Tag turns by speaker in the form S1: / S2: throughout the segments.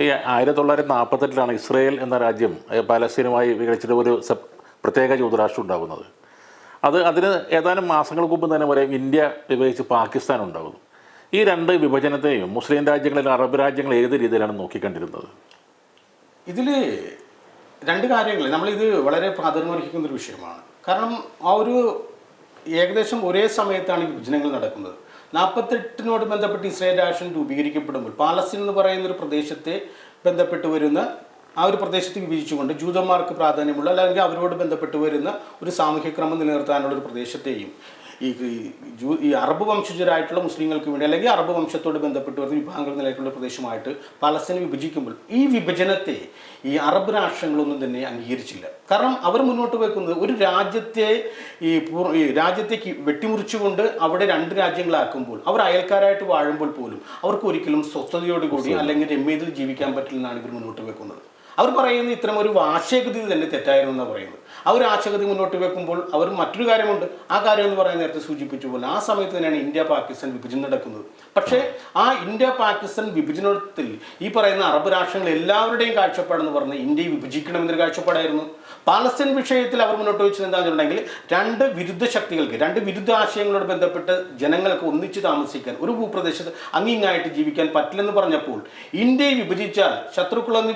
S1: ഈ ആയിരത്തി തൊള്ളായിരത്തി നാൽപ്പത്തെട്ടിലാണ് ഇസ്രയേൽ എന്ന രാജ്യം പാലസ്തീനുമായി വികസിച്ചിട്ട് ഒരു പ്രത്യേക ജൂതരാഷ്ട്രം ഉണ്ടാകുന്നത്. അത് അതിന് ഏതാനും മാസങ്ങൾക്ക് മുമ്പ് തന്നെ വരെ ഇന്ത്യ വിഭജിച്ച് പാകിസ്ഥാൻ ഉണ്ടാകുന്നു. ഈ രണ്ട് വിഭജനത്തെയും മുസ്ലിം രാജ്യങ്ങളിൽ അറബ് രാജ്യങ്ങൾ ഏത് രീതിയിലാണ് നോക്കിക്കണ്ടിരുന്നത്?
S2: ഇതിൽ രണ്ട് കാര്യങ്ങൾ നമ്മളിത് വളരെ പ്രാധാന്യമർഹിക്കുന്ന ഒരു വിഷയമാണ്. കാരണം ആ ഒരു ഏകദേശം ഒരേ സമയത്താണ് വിഭജനങ്ങൾ നടക്കുന്നത്. നാൽപ്പത്തെട്ടിനോട് ബന്ധപ്പെട്ട് ഇസ്രായേൽ രാഷ്ട്രം രൂപീകരിക്കപ്പെടുമ്പോൾ പാലസ്തീൻ എന്ന് പറയുന്ന ഒരു പ്രദേശത്തെ ബന്ധപ്പെട്ട് വരുന്ന ആ ഒരു പ്രദേശത്ത് വിഭജിച്ചുകൊണ്ട് ജൂതന്മാർക്ക് പ്രാധാന്യമുള്ള അല്ലെങ്കിൽ അവരോട് ബന്ധപ്പെട്ട് വരുന്ന ഒരു സാമൂഹ്യ ക്രമം നിലനിർത്താനുള്ള ഒരു പ്രദേശത്തെയും ഈ ജൂ ഈ അറബ് വംശജരായിട്ടുള്ള മുസ്ലിങ്ങൾക്ക് വേണ്ടി അല്ലെങ്കിൽ അറബ് വംശത്തോട് ബന്ധപ്പെട്ട് വരുന്ന വിഭാഗങ്ങൾ നിലയിട്ടുള്ള പ്രദേശമായിട്ട് പലസ്തീനെ വിഭജിക്കുമ്പോൾ ഈ വിഭജനത്തെ ഈ അറബ് രാഷ്ട്രങ്ങളൊന്നും തന്നെ അംഗീകരിച്ചില്ല. കാരണം അവർ മുന്നോട്ട് വെക്കുന്നത് ഒരു രാജ്യത്തെ ഈ പൂർ- ഈ രാജ്യത്തേക്ക് വെട്ടിമുറിച്ചുകൊണ്ട് അവിടെ രണ്ട് രാജ്യങ്ങളാക്കുമ്പോൾ അവർ അയൽക്കാരായിട്ട് വാഴുമ്പോൾ പോലും അവർക്ക് ഒരിക്കലും സ്വസ്ഥതയോടുകൂടി അല്ലെങ്കിൽ രമ്യതയിൽ ജീവിക്കാൻ പറ്റില്ലെന്നാണ് ഇവർ മുന്നോട്ട് വെക്കുന്നത്. അവർ പറയുന്നത് ഇത്തരം ഒരു ആശയഗതി തന്നെ തെറ്റായിരുന്നു എന്നാണ് പറയുന്നത്. ആ ഒരു ആശയഗതി മുന്നോട്ട് വെക്കുമ്പോൾ അവർ മറ്റൊരു കാര്യമുണ്ട്. ആ കാര്യം എന്ന് പറയുന്ന നേരത്തെ സൂചിപ്പിച്ചു പോലെ ആ സമയത്ത് തന്നെയാണ് ഇന്ത്യ പാകിസ്ഥാൻ വിഭജനം നടക്കുന്നത്. പക്ഷേ ആ ഇന്ത്യ പാകിസ്ഥാൻ വിഭജനത്തിൽ ഈ പറയുന്ന അറബ് രാഷ്ട്രങ്ങൾ എല്ലാവരുടെയും കാഴ്ചപ്പാടെന്ന് പറഞ്ഞ് ഇന്ത്യയെ വിഭജിക്കണമെന്നൊരു കാഴ്ചപ്പാടായിരുന്നു. പാലസ്തീൻ വിഷയത്തിൽ അവർ മുന്നോട്ട് വെച്ചത് എന്താണെന്നുണ്ടെങ്കിൽ രണ്ട് വിരുദ്ധ ശക്തികൾക്ക് രണ്ട് വിരുദ്ധ ആശയങ്ങളോട് ബന്ധപ്പെട്ട് ജനങ്ങൾക്ക് ഒന്നിച്ച് താമസിക്കാൻ ഒരു ഭൂപ്രദേശത്ത് അങ്ങിങ്ങായിട്ട് ജീവിക്കാൻ പറ്റില്ലെന്ന് പറഞ്ഞപ്പോൾ ഇന്ത്യയെ വിഭജിച്ചാൽ ശത്രുക്കളെന്ന്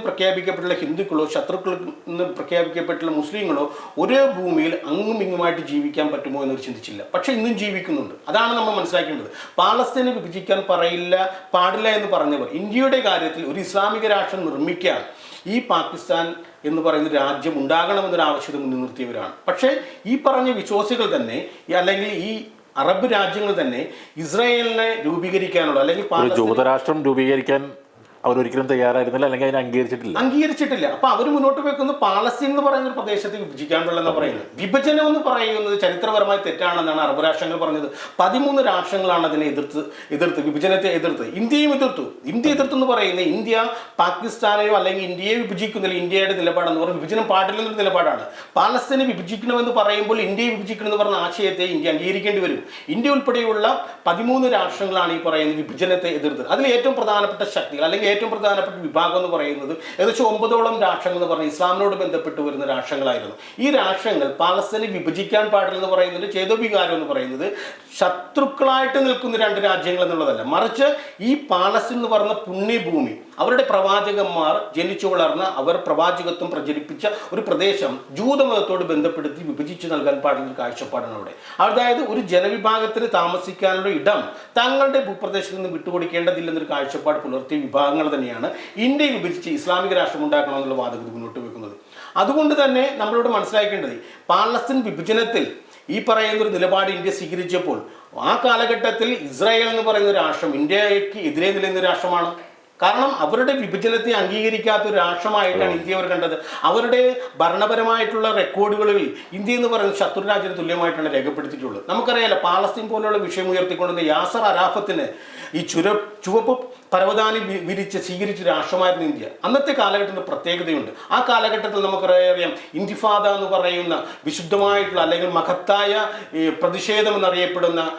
S2: പ്രഖ്യാപിക്കപ്പെട്ടുള്ള ഹിന്ദുക്കളോ ശത്രുക്കളിൽ നിന്ന് പ്രഖ്യാപിക്കപ്പെട്ടുള്ള മുസ്ലിങ്ങളോ ഒരേ ഭൂമിയിൽ അങ്ങും ഇങ്ങുമായിട്ട് ജീവിക്കാൻ പറ്റുമോ എന്നൊരു ചിന്തിച്ചില്ല. പക്ഷെ ഇന്നും ജീവിക്കുന്നുണ്ട്. അതാണ് നമ്മൾ മനസ്സിലാക്കേണ്ടത്. പാലസ്തീനെ വിഭജിക്കാൻ പറയില്ല പാടില്ല എന്ന് പറഞ്ഞവർ ഇന്ത്യയുടെ കാര്യത്തിൽ ഒരു ഇസ്ലാമിക രാഷ്ട്രം നിർമ്മിക്കാൻ ഈ പാകിസ്ഥാൻ എന്ന് പറയുന്ന രാജ്യം ഉണ്ടാകണമെന്നൊരു ആവശ്യത മുൻനിർത്തിയവരാണ്. പക്ഷേ ഈ പറഞ്ഞ വിശ്വാസികൾ തന്നെ അല്ലെങ്കിൽ ഈ അറബ് രാജ്യങ്ങൾ തന്നെ ഇസ്രായേലിനെ രൂപീകരിക്കാനുള്ള അല്ലെങ്കിൽ
S1: ജൂതരാഷ്ട്രം രൂപീകരിക്കാൻ അവരൊരിക്കലും തയ്യാറായിരുന്നില്ല അല്ലെങ്കിൽ അതിനെ അംഗീകരിച്ചിട്ടില്ല.
S2: അംഗീകരിച്ചിട്ടില്ല. അപ്പൊ അവർ മുന്നോട്ട് വെക്കുന്ന പാലസ്തീൻ എന്ന് പറയുന്ന ഒരു പ്രദേശത്തെ വിഭജിക്കാൻ എന്ന് പറയുന്നത്. വിഭജനം എന്ന് പറയുന്നത് ചരിത്രപരമായി തെറ്റാണെന്നാണ് അറബ് രാഷ്ട്രങ്ങൾ പറഞ്ഞത്. പതിമൂന്ന് രാഷ്ട്രങ്ങളാണ് അതിനെ എതിർത്ത് എതിർത്ത് വിഭജനത്തെ എതിർത്ത്. ഇന്ത്യയും എതിർത്തു. ഇന്ത്യ എതിർത്തു എന്ന് പറയുന്നത് ഇന്ത്യ പാകിസ്ഥാനെയോ അല്ലെങ്കിൽ ഇന്ത്യയെ വിഭജിക്കുന്നില്ല ഇന്ത്യയുടെ നിലപാടെന്ന് പറഞ്ഞാൽ വിഭജനം പാടില്ലെന്നൊരു നിലപാടാണ്. പാലസ്തീനെ വിഭജിക്കണമെന്ന് പറയുമ്പോൾ ഇന്ത്യയെ വിഭജിക്കണമെന്ന് പറഞ്ഞ ആശയത്തെ ഇന്ത്യ അംഗീകരിക്കേണ്ടി വരും. ഇന്ത്യ ഉൾപ്പെടെയുള്ള പതിമൂന്ന് രാഷ്ട്രങ്ങളാണ് ഈ പറയുന്ന വിഭജനത്തെ എതിർത്തത് അതിൽ ഏറ്റവും പ്രധാനപ്പെട്ട ശക്തികൾ അല്ലെങ്കിൽ ഏറ്റവും പ്രധാനപ്പെട്ട വിഭാഗം എന്ന് പറയുന്നത് ഏകദേശം ഒമ്പതോളം രാഷ്ട്രങ്ങൾ എന്ന് പറഞ്ഞാൽ ഇസ്ലാമിനോട് ബന്ധപ്പെട്ട് വരുന്ന രാഷ്ട്രങ്ങളായിരുന്നു. ഈ രാഷ്ട്രങ്ങൾ പാലസ്തീനെ വിഭജിക്കാൻ പാടില്ലെന്ന് പറയുന്നത് ചേതോവികാരം എന്ന് പറയുന്നത് ശത്രുക്കളായിട്ട് നിൽക്കുന്ന രണ്ട് രാജ്യങ്ങൾ എന്നുള്ളതല്ല. മറിച്ച് ഈ പാലസ്തീൻ എന്ന് പറഞ്ഞ പുണ്യഭൂമി അവരുടെ പ്രവാചകന്മാർ ജനിച്ചു വളർന്ന അവർ പ്രവാചകത്വം പ്രചരിപ്പിച്ച ഒരു പ്രദേശം ജൂതമതത്തോട് ബന്ധപ്പെടുത്തി വിഭജിച്ചു നൽകാൻ പാടുന്ന കാഴ്ചപ്പാടാണ് അവിടെ. അതായത് ഒരു ജനവിഭാഗത്തിന് താമസിക്കാനുള്ള ഇടം തങ്ങളുടെ ഭൂപ്രദേശത്ത് നിന്ന് വിട്ടുകൊടുക്കേണ്ടതില്ലെന്നൊരു കാഴ്ചപ്പാട് പുലർത്തിയ വിഭാഗങ്ങൾ തന്നെയാണ് ഇന്ത്യയെ വിഭജിച്ച് ഇസ്ലാമിക രാഷ്ട്രം ഉണ്ടാക്കണമെന്നുള്ള വാദഗതി മുന്നോട്ട് വെക്കുന്നത്. അതുകൊണ്ട് തന്നെ നമ്മളോട് മനസ്സിലാക്കേണ്ടത് പാലസ്തീൻ വിഭജനത്തിൽ ഈ പറയുന്ന ഒരു നിലപാട് ഇന്ത്യ സ്വീകരിച്ചപ്പോൾ ആ കാലഘട്ടത്തിൽ ഇസ്രായേൽ എന്ന് പറയുന്ന രാഷ്ട്രം ഇന്ത്യയ്ക്ക് എതിരെ നിലയുന്ന രാഷ്ട്രമാണ്. കാരണം അവരുടെ വിഭജനത്തെ അംഗീകരിക്കാത്ത ഒരു രാഷ്ട്രമായിട്ടാണ് ഇന്ത്യ അവർ കണ്ടത്. അവരുടെ ഭരണപരമായിട്ടുള്ള റെക്കോർഡുകളിൽ ഇന്ത്യ എന്ന് പറയുന്നത് ശത്രു രാജ്യത്തിന് തുല്യമായിട്ടാണ് രേഖപ്പെടുത്തിയിട്ടുള്ളത്. നമുക്കറിയാലോ പാലസ്തീൻ പോലുള്ള വിഷയം ഉയർത്തിക്കൊണ്ടുവന്ന യാസർ അറാഫത്തിന് ഈ ചുര ചുവപ്പ് പരവതാനി വിരിച്ച് സ്വീകരിച്ച രാഷ്ട്രമായിരുന്നു ഇന്ത്യ. അന്നത്തെ കാലഘട്ടത്തിന് പ്രത്യേകതയുണ്ട്. ആ കാലഘട്ടത്തിൽ നമുക്കറിയാം ഇന്തിഫാദ എന്ന് പറയുന്ന വിശുദ്ധമായിട്ടുള്ള അല്ലെങ്കിൽ മഹത്തായ പ്രതിഷേധം എന്നറിയപ്പെടുന്ന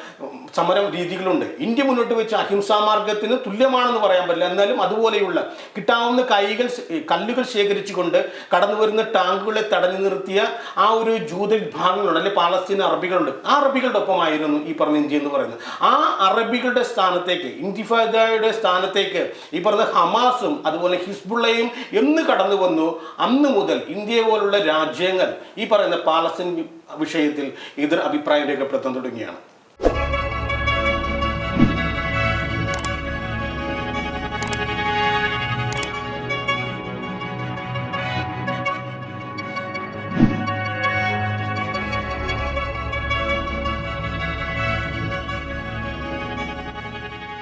S2: സമരം രീതികളുണ്ട്. ഇന്ത്യ മുന്നോട്ട് വെച്ച അഹിംസാ മാർഗത്തിന് തുല്യമാണെന്ന് പറയാൻ പറ്റില്ല. എന്നാലും അതുപോലെയുള്ള കിട്ടാവുന്ന കൈകൾ കല്ലുകൾ ശേഖരിച്ചുകൊണ്ട് കടന്നു വരുന്ന ടാങ്കുകളെ തടഞ്ഞു നിർത്തിയ ആ ഒരു ജൂത വിഭാഗങ്ങളുണ്ട്. അല്ലെങ്കിൽ പാലസ്തീൻ അറബികളുണ്ട്. ആ അറബികളുടെ ഒപ്പമായിരുന്നു ഈ പറഞ്ഞ ഇന്ത്യ എന്ന് പറയുന്നത്. ആ അറബികളുടെ സ്ഥാനത്തേക്ക് ഇന്തിഫാദയുടെ സ്ഥാനത്തേക്ക് ഈ പറഞ്ഞ ഹമാസും അതുപോലെ ഹിസ്ബുള്ളയും എന്ന് കടന്നു വന്നു. അന്ന് മുതൽ ഇന്ത്യ പോലുള്ള രാജ്യങ്ങൾ ഈ പറയുന്ന പാലസ്തീൻ വിഷയത്തിൽ എതിർ അഭിപ്രായം രേഖപ്പെടുത്താൻ തുടങ്ങിയാണ്.